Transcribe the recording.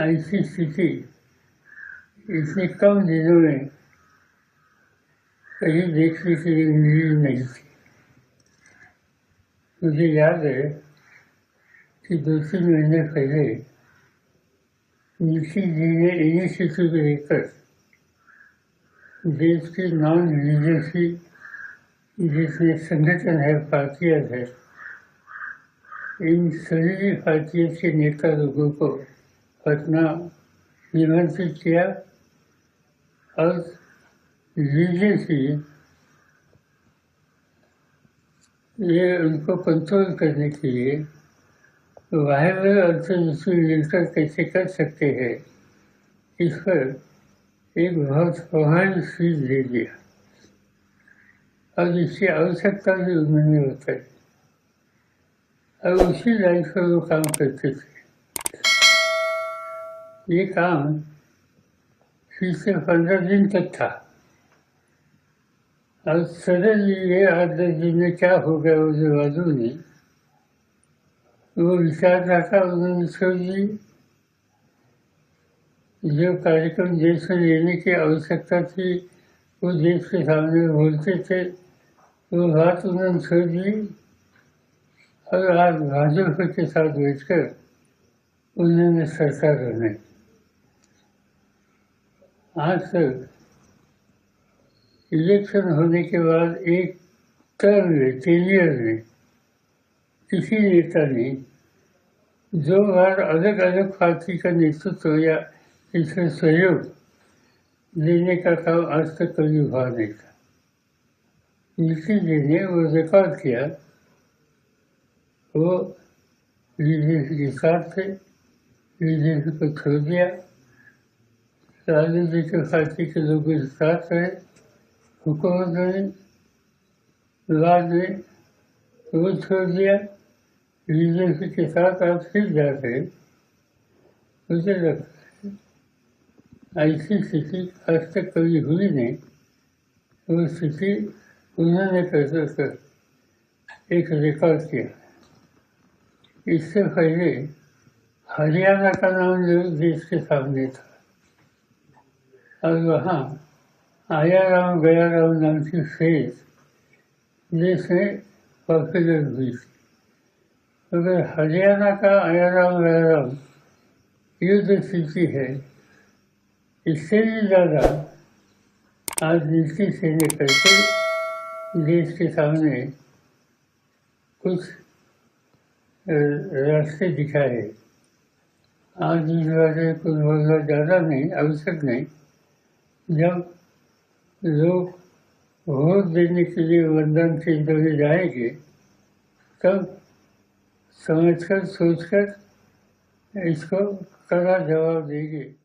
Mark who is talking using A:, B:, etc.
A: ऐसी स्थिति इतने कम दिनों में कहीं देखने के लिए मिली नहीं थी। मुझे याद है कि दो तीन महीने पहले निशी जी ने इनिशिएटिव लेकर देश के नॉन रिलीजियसी जिसमें संगठन है पार्टियाँ है, इन सभी पार्टियों के नेता लोगों को पटना निमंत्रित किया और रिलीजियसी ये उनको कंट्रोल करने के लिए वायरल अंतर्विश्व मिलकर कैसे कर सकते हैं? इस पर एक बहुत महान सीख दे दिया और इसकी आवश्यकता भी उन्होंने बताई। और उसी लाइन पर वो काम करते थे। ये काम से पंद्रह दिन तक था। और सडनली ये दस दिन में क्या हो गया मुझे मालूम नहीं वो विचार रखा उन्होंने छोड़ दी जो कार्यक्रम देश में लेने की आवश्यकता थी, वो देश के सामने बोलते थे। वो बात उन्होंने छोड़ दी और आज भाजपा के साथ बैठकर उन्होंने सरकार बनाई। आज तक इलेक्शन होने के बाद एक टर्म में टेनियर में किसी नेता ने दो बार अलग अलग पार्टी का नेतृत्व या इसमें सहयोग देने का काम आज तक कभी हुआ नहीं था। नीतीश जी ने वो रिकॉर्ड किया। वो बीजेपी के साथ थे। बीजेपी को छोड़ दिया। राजनीति के पार्टी के लोगों के साथ रहे हुकूमत ने बाद में वो छोड़ दिया। बीजेपी के साथ आप फिर जाते मुझे लगता है ऐसी स्थिति आज तक कभी हुई नहीं। वो स्थिति उन्होंने कैसे कर एक रिकॉर्ड किया। इससे पहले हरियाणा का नाम जो देश के सामने था और वहाँ आया राम गया राम नाम की फ़ेज़ में पॉपुलर हुई अगर हरियाणा का आया राम गया राम युद्ध स्थिति है, इससे भी ज़्यादा आज नीति से लेकर के देश के सामने कुछ रास्ते दिखाए। आज इस बारे कुछ बोलना ज़्यादा नहीं, आवश्यक नहीं। जब लोग वोट देने के लिए मतदान केंद्र में जाएँगे, तब समझकर, सोचकर इसको कड़ा जवाब देंगे।